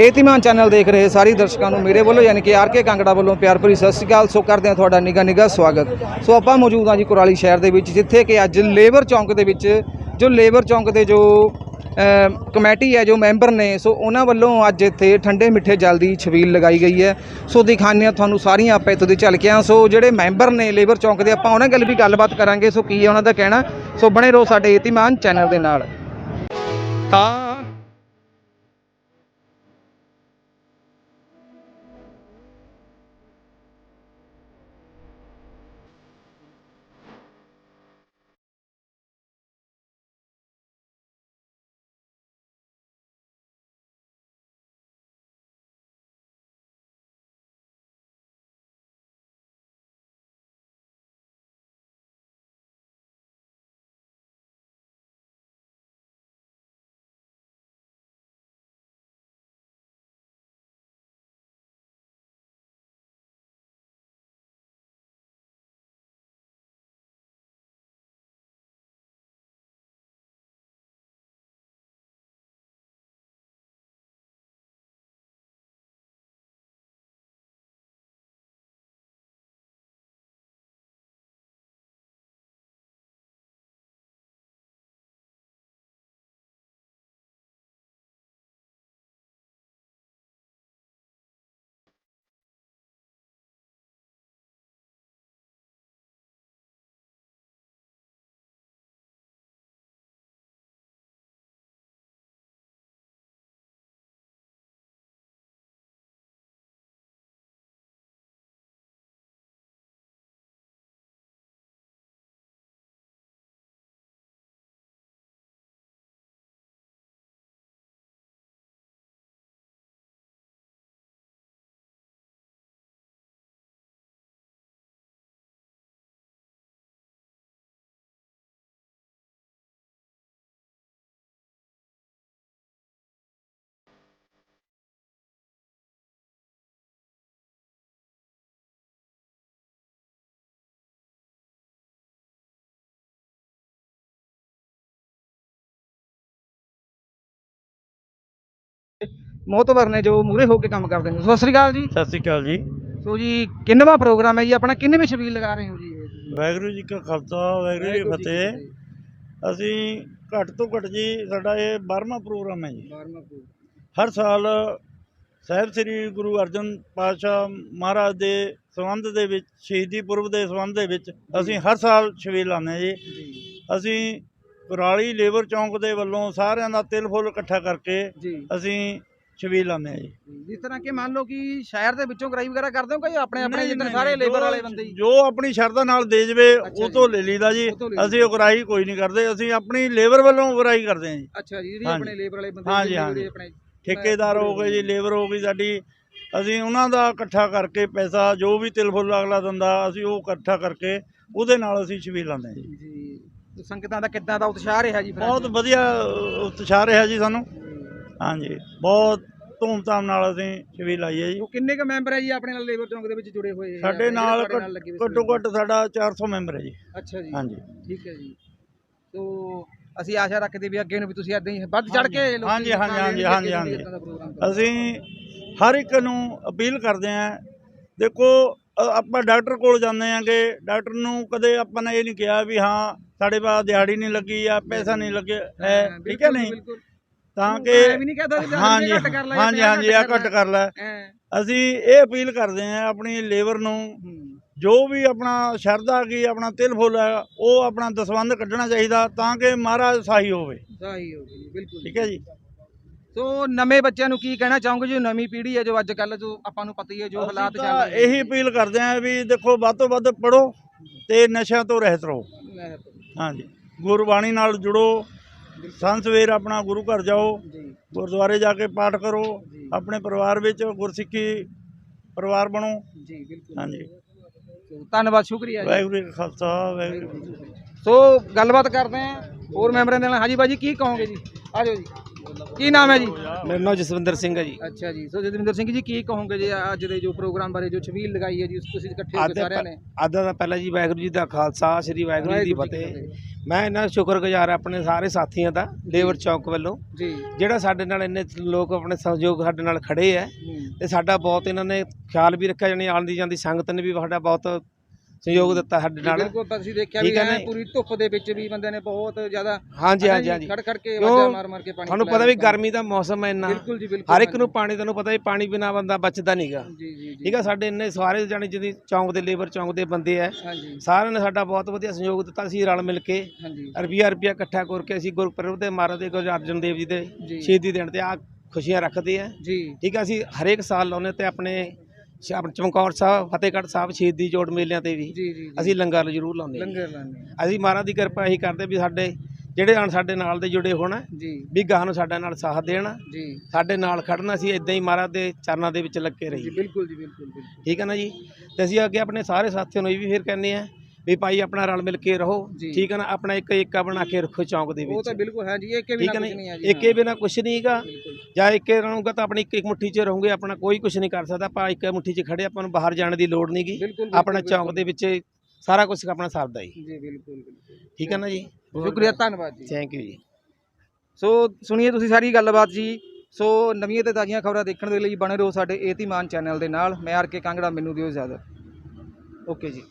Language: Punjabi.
ਏਤੀਮਾਨ ਚੈਨਲ ਦੇਖ ਰਹੇ ਸਾਰੇ ਦਰਸ਼ਕਾਂ ਨੂੰ ਮੇਰੇ ਵੱਲੋਂ, ਯਾਨੀ ਕਿ ਆਰ ਕੇ ਕਾਂਗੜਾ ਵੱਲੋਂ ਪਿਆਰ ਭਰੀ ਸਤਿ ਸ਼੍ਰੀ ਅਕਾਲ। ਸੋ ਕਰਦੇ ਹਾਂ ਤੁਹਾਡਾ ਨਿੱਘਾ ਨਿੱਘਾ ਸਵਾਗਤ। ਸੋ ਆਪਾਂ ਮੌਜੂਦ ਹਾਂ ਜੀ ਕੁਰਾਲੀ ਸ਼ਹਿਰ ਦੇ ਵਿੱਚ, ਜਿੱਥੇ ਕਿ ਅੱਜ ਲੇਬਰ ਚੌਂਕ ਦੇ ਵਿੱਚ, ਜੋ ਲੇਬਰ ਚੌਂਕ ਦੇ ਜੋ ਕਮੇਟੀ ਹੈ, ਜੋ ਮੈਂਬਰ ਨੇ, ਸੋ ਉਹਨਾਂ ਵੱਲੋਂ ਅੱਜ ਇੱਥੇ ਠੰਡੇ ਮਿੱਠੇ ਜਲ ਦੀ ਛਬੀਲ ਲਗਾਈ ਗਈ ਹੈ। ਸੋ ਦਿਖਾਉਂਦੇ ਹਾਂ ਤੁਹਾਨੂੰ ਸਾਰੀਆਂ ਆਪਾਂ ਇੱਥੋਂ ਦੀ ਝਲਕਿਆਂ। ਸੋ ਜਿਹੜੇ ਮੈਂਬਰ ਨੇ ਲੇਬਰ ਚੌਂਕ ਦੇ, ਆਪਾਂ ਉਹਨਾਂ ਗੱਲ ਵੀ ਗੱਲਬਾਤ ਕਰਾਂਗੇ। ਸੋ ਕੀ ਹੈ ਉਹਨਾਂ ਦਾ ਕਹਿਣਾ? ਸੋ ਬਣੇ ਰਹੋ ਸਾਡੇ ਏਤੀਮਾਨ ਚੈਨਲ ਦੇ ਨਾਲ। ਤਾਂ ਮੋਹਤਵਰ ਨੇ ਜੋ ਮੂਰੇ ਹੋ ਕੇ ਕੰਮ ਕਰਦੇ ਨੇ। ਸੋ ਸਤਿ ਸ੍ਰੀ ਅਕਾਲ ਜੀ। ਸਤਿ ਸ਼੍ਰੀ ਅਕਾਲ ਜੀ। ਸੋ ਜੀ ਕਿੰਨਵਾਂ ਪ੍ਰੋਗਰਾਮ ਹੈ ਜੀ? ਆਪਣਾ ਕਿੰਨੇ ਵਿੱਚ ਛਬੀਲ ਲਗਾ ਰਹੇ ਹੋ ਜੀ? ਵਾਹਿਗੁਰੂ ਜੀ ਕਾ ਖਾਲਸਾ ਵਾਹਿਗੁਰੂ ਜੀ ਕੀ ਫਤਿਹ। ਅਸੀਂ ਘੱਟ ਤੋਂ ਘੱਟ ਜੀ ਸਾਡਾ ਇਹ 12ਵਾਂ ਪ੍ਰੋਗਰਾਮ ਹੈ ਜੀ। ਹਰ ਸਾਲ ਸਾਹਿਬ ਸ੍ਰੀ ਗੁਰੂ ਅਰਜਨ ਪਾਤਸ਼ਾਹ ਮਹਾਰਾਜ ਦੇ ਸੰਬੰਧ ਦੇ ਵਿੱਚ ਸ਼ਹੀਦੀ ਪੁਰਬ ਦੇ ਸੰਬੰਧ ਦੇ ਵਿੱਚ ਅਸੀਂ ਹਰ ਸਾਲ ਛਬੀਲ ਲਾਉਂਦੇ ਹਾਂ ਜੀ। ਅਸੀਂ ਕੁਰਾਲੀ ਲੇਬਰ ਚੌਂਕ ਦੇ ਵੱਲੋਂ ਸਾਰਿਆਂ ਦਾ ਤਿਲ ਫੁੱਲ ਇਕੱਠਾ ਕਰਕੇ ਜੀ। ਅਸੀਂ ਛਬੀਲ ਲਾਉਂਦੇ ਹਾਂ ਜੀ। ਜਿਸ ਤਰ੍ਹਾਂ ਕਿ ਮੰਨ ਲਓ ਕਿ ਸ਼ਹਿਰ ਦੇ ਵਿੱਚੋਂ ਗਰਾਈ ਵਗੈਰਾ ਕਰਦੇ ਹੋ ਕਿ ਆਪਣੇ ਆਪਣੇ ਨਹੀਂ, ਜਿੱਦਾਂ ਨਹੀਂ, ਸਾਰੇ ਲੇਬਰ ਜੋ- ਵਾਲੇ ਬੰਦੇ ਹੀ? ਜੋ ਆਪਣੀ ਸ਼ਰਧਾ ਨਾਲ ਦੇ ਜਵੇ ਉਹ ਤੋਂ ਜੀ। ਲੈ ਲਈਦਾ। ਜੀ ਅਸੀਂ ਉਗਰਾਹੀ ਕੋਈ ਨਹੀਂ ਕਰਦੇ। ਅਸੀਂ ਆਪਣੀ ਲੇਬਰ ਵੱਲੋਂ ਉਗਰਾਹੀ ਕਰਦੇ ਹਾਂ ਜੀ। ਅੱਛਾ ਜੀ ਜਿਹੜੀ। ਆਪਣੇ ਲੇਬਰ ਵਾਲੇ ਬੰਦੇ ਹਾਂਜੀ। ਆਪਣੇ ਠੇਕੇਦਾਰ ਹੋ ਗਏ ਜੀ ਲੇਬਰ ਹੋ ਗਈ ਸਾਡੀ। ਅਸੀਂ ਉਹਨਾਂ ਦਾ ਇਕੱਠਾ ਕਰਕੇ ਪੈਸਾ ਜੋ ਵੀ ਤਿਲ ਫੁੱਲ ਅਗਲਾ ਦਿੰਦਾ ਅਸੀਂ ਉਹ ਇਕੱਠਾ ਕਰਕੇ ਉਹਦੇ ਨਾਲ ਅਸੀਂ ਛਬੀਲ ਲਾਉਂਦੇ ਹਾਂ ਜੀ। ਜੀ। ਸੰਗਤਾਂ ਦਾ ਕਿੱਦਾਂ ਦਾ ਉਤਸ਼ਾਹ ਰਿਹਾ ਜੀ ਫਿਰ? ਬਹੁਤ ਵਧੀਆ ਉਤਸ਼ਾਹ ਰਿਹਾ ਜੀ ਸਾਨੂੰ। ਹਾਂਜੀ ਬਹੁਤ ਧੂਮਧਾਮ ਨਾਲ ਅਸੀਂ ਛਬੀਲ ਲਾਈ ਹੈ ਜੀ। ਉਹ ਕਿੰਨੇ ਕ ਮੈਂਬਰ ਹੈ ਜੀ ਆਪਣੇ ਨਾਲ ਲੇਬਰ ਚੌਂਕ ਦੇ ਵਿੱਚ ਜੁੜੇ ਹੋਏ? ਸਾਡੇ ਨਾਲ ਘੱਟੋ ਘੱਟ ਸਾਡਾ 400 ਮੈਂਬਰ ਹੈ ਜੀ। ਅੱਛਾ ਜੀ। ਹਾਂਜੀ। ਠੀਕ ਹੈ ਜੀ। ਸੋ ਅਸੀਂ ਆਸ਼ਾ ਰੱਖਦੇ ਵੀ ਅੱਗੇ ਨੂੰ ਵੀ ਤੁਸੀਂ ਇਦਾਂ ਹੀ ਵੱਧ ਚੜ ਕੇ ਹਾਂਜੀ, ਹਾਂਜੀ, ਹਾਂਜੀ, ਹਾਂਜੀ। ਅਸੀਂ ਹਰ ਇੱਕ ਨੂੰ ਅਪੀਲ ਕਰਦੇ ਆਂ ਦੇਖੋ ਆਪਾਂ ਡਾਕਟਰ ਕੋਲ ਜਾਂਦੇ ਆਂਗੇ ਡਾਕਟਰ ਨੂੰ ਕਦੇ ਆਪਾਂ ਨੇ ਇਹ ਨਹੀਂ ਕਿਹਾ ਵੀ ਹਾਂ ਸਾਡੇ ਪਾਸ ਦਿਹਾੜੀ ਨਹੀਂ ਲੱਗੀ ਆ ਪੈਸਾ ਨਹੀਂ ਲੱਗਿਆ ਹੈ ਠੀਕ ਹੈ ਨਹੀਂ। ਤਾਂ ਕਿ ਹਾਂਜੀ ਹਾਂਜੀ ਹਾਂਜੀ ਆ ਘੱਟ ਕਰ ਲੈ। ਅਸੀਂ ਇਹ ਅਪੀਲ ਕਰਦੇ ਆਂ ਆਪਣੀ ਲੇਬਰ ਨੂੰ। ਜੋ ਵੀ ਆਪਣਾ ਸ਼ਰਧਾ ਕੀ ਆਪਣਾ ਤਿਲ ਫੁੱਲ ਹੈ ਉਹ ਆਪਣਾ ਦਸਵੰਧ ਕੱਢਣਾ ਚਾਹੀਦਾ ਤਾਂ ਕਿ ਮਹਾਰਾਜ ਸਾਹੀ ਹੋਵੇ। ਸਹੀ ਹੋ ਗਈ ਬਿਲਕੁਲ ਠੀਕ ਹੈ ਜੀ? ਸੋ ਨਵੇਂ ਬੱਚਿਆਂ ਨੂੰ ਕੀ ਕਹਿਣਾ ਚਾਹੋਗੇ ਜੋ? ਨਵੀਂ ਪੀੜ੍ਹੀ ਹੈ ਜੋ ਅੱਜ ਕੱਲ ਜੋ ਆਪਾਂ ਨੂੰ ਪਤਾ ਹੀ ਹੈ ਜੋ ਹਾਲਾਤ ਚੱਲ ਰਹੇ ਇਹੀ ਅਪੀਲ ਕਰਦੇ ਆਂ ਵੀ ਦੇਖੋ ਵੱਧ ਤੋਂ ਵੱਧ ਪੜੋ ਤੇ ਨਸ਼ਿਆਂ ਤੋਂ ਰਹਿਤ ਰਹੋ। ਹਾਂਜੀ। ਗੁਰਬਾਣੀ ਨਾਲ ਜੁੜੋ। ਸੰਤ ਸਵੇਰ ਆਪਣਾ ਗੁਰੂ ਘਰ ਜਾਓ। ਗੁਰਦੁਆਰੇ ਜਾ ਕੇ ਪਾਠ ਕਰੋ। ਆਪਣੇ ਪਰਿਵਾਰ ਵਿੱਚ ਗੁਰਸਿੱਖੀ ਪਰਿਵਾਰ ਬਣੋ। ਜੀ ਬਿਲਕੁਲ। ਹਾਂਜੀ। ਧੰਨਵਾਦ ਸ਼ੁਕਰੀਆ ਜੀ। ਵਾਹਿਗੁਰੂ ਜੀ ਕਾ ਖਾਲਸਾ ਵਾਹਿਗੁਰੂ ਜੀ ਕੀ ਫਤਿਹ ਸੋ ਗੱਲਬਾਤ ਕਰਦੇ ਆਂ ਹੋਰ ਮੈਂਬਰਾਂ ਦੇ ਨਾਲ। ਹਾਂਜੀ ਬਾਜੀ ਕੀ ਕਹੋਗੇ ਜੀ? ਆ ਜਾਓ ਜੀ। ਕੀ ਨਾਮ ਹੈ ਜੀ? ਮੇਰਾ ਨਾਮ ਜਸਵਿੰਦਰ ਸਿੰਘ ਹੈ ਜੀ। ਅੱਛਾ ਜੀ। ਸੋ ਜਤਿੰਦਰ ਸਿੰਘ ਜੀ ਕੀ ਕਹੋਗੇ ਜੀ ਅੱਜ ਦੇ ਜੋ ਪ੍ਰੋਗਰਾਮ ਬਾਰੇ ਜੋ ਛਬੀਲ ਲਗਾਈ ਹੈ ਜੀ ਉਸ ਤੁਸੀਂ ਇਕੱਠੇ ਹੋ ਕੇ ਸਾਰਿਆਂ ਨੇ? ਅੱਧਾ ਦਾ ਪਹਿਲਾਂ ਜੀ ਵਾਹਿਗੁਰੂ ਜੀ ਦਾ ਖਾਲਸਾ ਸ੍ਰੀ ਵਾਹਿਗੁਰੂ ਜੀ ਦੀ ਫਤਿਹ। ਮੈਂ ਇਹਨਾਂ ਦਾ ਸ਼ੁਕਰਗੁਜ਼ਾਰ ਆਪਣੇ ਸਾਰੇ ਸਾਥੀਆਂ ਦਾ ਲੇਬਰ ਚੌਕ ਵੱਲੋਂ। ਜੀ। ਜਿਹੜਾ ਸਾਡੇ ਨਾਲ ਇੰਨੇ ਲੋਕ ਆਪਣੇ ਸਹਿਯੋਗ ਸਾਡੇ ਨਾਲ ਖੜੇ ਹੈ। ਤੇ ਸਾਡਾ ਬਹੁਤ ਇਹਨਾਂ ਨੇ ਖਿਆਲ ਵੀ ਰੱਖਿਆ ਜਾਣੀ ਆਉਂਦੀ ਜਾਂਦੀ ਸੰਗਤ ਨੇ ਵੀ ਸਾਡਾ ਬਹੁਤ ਸਹਿਯੋਗ ਦਿੱਤਾ ਸਾਡੇ ਨਾਲ। ਬਿਲਕੁਲ ਅਸੀਂ ਦੇਖਿਆ ਵੀ ਐਂ? ਪੂਰੀ ਧੁੱਪ ਦੇ ਵਿੱਚ ਵੀ ਬੰਦੇ ਨੇ ਬਹੁਤ ਜ਼ਿਆਦਾ ਹਾਂਜੀ ਹਾਂਜੀ ਹਾਂਜੀ। ਖੜ ਖੜ ਕੇ? ਆਵਾਜ਼ਾਂ ਮਾਰ ਮਾਰ ਕੇ ਪਾਣੀ ਤੁਹਾਨੂੰ ਪਤਾ ਵੀ ਗਰਮੀ ਦਾ ਮੌਸਮ ਹੈ ਇੰਨਾ। ਬਿਲਕੁਲ ਜੀ ਬਿਲਕੁਲ ਹਰ ਇੱਕ ਨੂੰ ਪਾਣੀ ਤੁਹਾਨੂੰ ਪਤਾ ਵੀ ਪਾਣੀ ਬਿਨਾ ਬੰਦਾ ਬਚਦਾ ਨਹੀਂਗਾ ਜੀ ਜੀ ਜੀ। ਠੀਕ ਆ ਸਾਡੇ ਇੰਨੇ ਸਾਰੇ ਜਾਣੀ ਜਿਹਦੀ ਚੌਂਕ ਦੇ ਲੇਬਰ ਚੌਂਕ ਦੇ ਬੰਦੇ ਹਾਂਜੀ। ਸਾਰਿਆਂ ਨੇ ਸਾਡਾ ਬਹੁਤ ਵਧੀਆ ਸਹਿਯੋਗ ਦਿੱਤਾ ਅਸੀਂ ਰਲ ਮਿਲ ਕੇ ਹਾਂਜੀ। ਰੁਪਿਆ ਰੁਪਿਆ ਇਕੱਠਾ ਕਰਕੇ ਅਸੀਂ ਗੁਰਪੁਰਬ ਦੇ ਮਹਾਰਾਜ ਦੇ ਗੁਰੂ ਅਰਜਨ ਦੇਵ ਜੀ ਦੇ। ਸ਼ਹੀਦੀ ਦਿਨ ਤੇ ਆ ਖੁਸ਼ੀਆਂ ਰੱਖਦੇ ਆ ਜੀ। ਠੀਕ ਆ ਅਸੀਂ ਹਰੇਕ ਸਾਲ ਲਾਉਂਦੇ ਤੇ ਆਪਣੇ ਆਪਣੇ ਚਮਕੌਰ ਸਾਹਿਬ ਫਤਿਹਗੜ੍ਹ ਸਾਹਿਬ ਸ਼ਹੀਦੀ ਜੋੜ ਮੇਲਿਆਂ ਤੇ ਵੀ ਜੀ ਜੀ ਜੀ। ਅਸੀਂ ਲੰਗਰ ਜ਼ਰੂਰ ਲਾਉਂਦੇ ਹਾਂ। ਲੰਗਰ ਲਾਣੇ ਅਸੀਂ ਮਹਾਰਾਜ ਦੀ ਕਿਰਪਾ ਇਹੀ ਕਰਦੇ ਵੀ ਸਾਡੇ ਜਿਹੜੇ ਹੁਣ ਸਾਡੇ ਨਾਲ ਦੇ ਜੁੜੇ ਹੋਣ ਜੀ। ਵੀ ਗਾਹ ਨੂੰ ਸਾਡੇ ਨਾਲ ਸਾਥ ਦੇਣ ਜੀ। ਸਾਡੇ ਨਾਲ ਖੜਨਾ ਸੀ ਇਦਾਂ ਹੀ ਮਹਾਰਾਜ ਦੇ ਚਰਨਾਂ ਦੇ ਵਿੱਚ ਲੱਗੇ ਜੀ ਬਿਲਕੁਲ ਜੀ ਬਿਲਕੁਲ ਬਿਲਕੁਲ। ਠੀਕ ਹੈ ਨਾ ਜੀ? ਤੇ ਅਸੀਂ ਅੱਗੇ ਆਪਣੇ ਸਾਰੇ ਸਾਥੀਆਂ ਨੂੰ ਇਹ ਵੀ ਫੇਰ ਕਹਿੰਦੇ ਆ ਵੀ ਭਾਈ ਆਪਣਾ ਰਲ ਮਿਲ ਕੇ ਰਹੋ। ਜੀ। ਠੀਕ ਹੈ ਨਾ? ਆਪਣਾ ਇੱਕ ਏਕਾ ਬਣਾ ਕੇ ਰੱਖੋ ਚੌਂਕ ਦੇ ਉਹ ਵਿੱਚ। ਤਾਂ ਬਿਲਕੁਲ ਹੈ ਜੀ ਇਹ ਕੇ ਠੀਕ ਬਿਨਾ ਹੈ ਕੁਝ ਨਹੀਂ ਨਾ ਬਿਨਾ ਕੁਛ ਨਹੀਂਗਾ ਬਿਲਕੁਲ। ਜਾਂ ਇੱਕੇ ਰਹੂੰਗਾ ਤਾਂ ਆਪਣੀ ਇੱਕ ਇੱਕ ਮੁੱਠੀ 'ਚ ਰਹੋਗੇ ਆਪਣਾ ਕੋਈ ਕੁਝ ਨਹੀਂ ਕਰ ਸਕਦਾ ਆਪਾਂ ਇੱਕ ਮੁੱਠੀ 'ਚ ਖੜੇ ਆਪਾਂ ਨੂੰ ਬਾਹਰ ਜਾਣ ਦੀ ਲੋੜ ਨਹੀਂਗੀ ਬਿਲਕੁਲ ਆਪਣਾ ਚੌਂਕ ਦੇ ਵਿੱਚ ਸਾਰਾ ਕੁਝ ਆਪਣਾ ਸਰਦਾ ਜੀ। ਜੀ ਬਿਲਕੁਲ ਬਿਲਕੁਲ। ਠੀਕ ਹੈ ਨਾ ਜੀ? ਸ਼ੁਕਰੀਆ ਧੰਨਵਾਦ ਜੀ। ਥੈਂਕ ਯੂ ਜੀ। ਸੋ ਸੁਣੀਏ ਤੁਸੀਂ ਸਾਰੀ ਗੱਲਬਾਤ ਜੀ। ਸੋ ਨਵੀਆਂ ਤੇ ਤਾਜ਼ੀਆਂ ਖਬਰਾਂ ਦੇਖਣ ਦੇ ਲਈ ਬਣੇ ਰਹੋ ਸਾਡੇ ਏਤੀਮਾਨ ਚੈਨਲ ਦੇ ਨਾਲ। ਮੈਂ ਆਰ ਕੇ ਕਾਂਗੜਾ ਮੈਨੂੰ ਦਿਓ ਇਜਾਜ਼ਤ। ਓਕੇ ਜੀ।